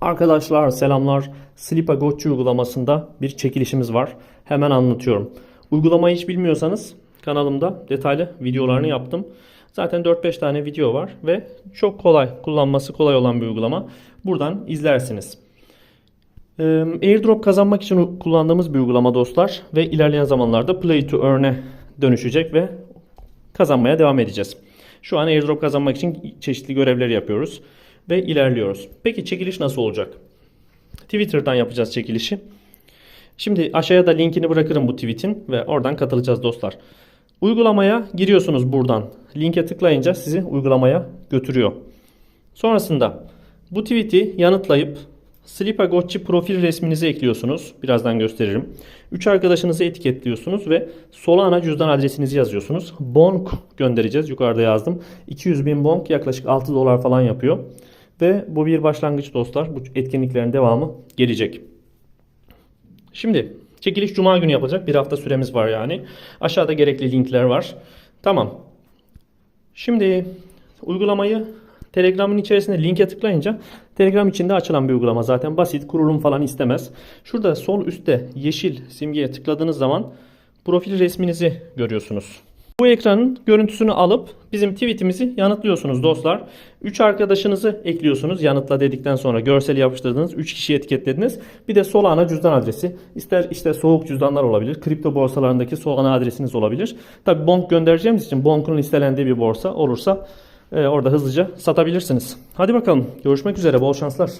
Arkadaşlar selamlar. Slipa Gotchi uygulamasında bir çekilişimiz var. Hemen anlatıyorum. Uygulamayı hiç bilmiyorsanız kanalımda detaylı videolarını yaptım. Zaten 4-5 tane video var ve çok kolay kullanması kolay olan bir uygulama. Buradan izlersiniz. Airdrop kazanmak için kullandığımız bir uygulama dostlar ve ilerleyen zamanlarda Play to Earn'e dönüşecek ve kazanmaya devam edeceğiz. Şu an airdrop kazanmak için çeşitli görevleri yapıyoruz ve ilerliyoruz. Peki çekiliş nasıl olacak? Twitter'dan yapacağız çekilişi. Şimdi aşağıya da linkini bırakırım bu tweetin ve oradan katılacağız dostlar. Uygulamaya giriyorsunuz buradan. Linke tıklayınca sizi uygulamaya götürüyor. Sonrasında bu tweet'i yanıtlayıp Slipa Gotchi profil resminizi ekliyorsunuz. Birazdan gösteririm. 3 arkadaşınızı etiketliyorsunuz ve Solana cüzdan adresinizi yazıyorsunuz. Bonk göndereceğiz. Yukarıda yazdım. 200 bin bonk yaklaşık 6 dolar falan yapıyor. Ve bu bir başlangıç dostlar. Bu etkinliklerin devamı gelecek. Şimdi çekiliş cuma günü yapılacak. Bir hafta süremiz var yani. Aşağıda gerekli linkler var. Tamam. Şimdi uygulamayı Telegram'ın içerisinde linke tıklayınca Telegram içinde açılan bir uygulama zaten basit kurulum falan istemez. Şurada sol üstte yeşil simgeye tıkladığınız zaman profil resminizi görüyorsunuz. Bu ekranın görüntüsünü alıp bizim tweetimizi yanıtlıyorsunuz dostlar. 3 arkadaşınızı ekliyorsunuz yanıtla dedikten sonra görseli yapıştırdınız. 3 kişiyi etiketlediniz. Bir de Solana cüzdan adresi. İster işte soğuk cüzdanlar olabilir. Kripto borsalarındaki Solana adresiniz olabilir. Tabi bonk göndereceğimiz için bonkun listelendiği bir borsa olursa e, orada hızlıca satabilirsiniz. Hadi bakalım görüşmek üzere bol şanslar.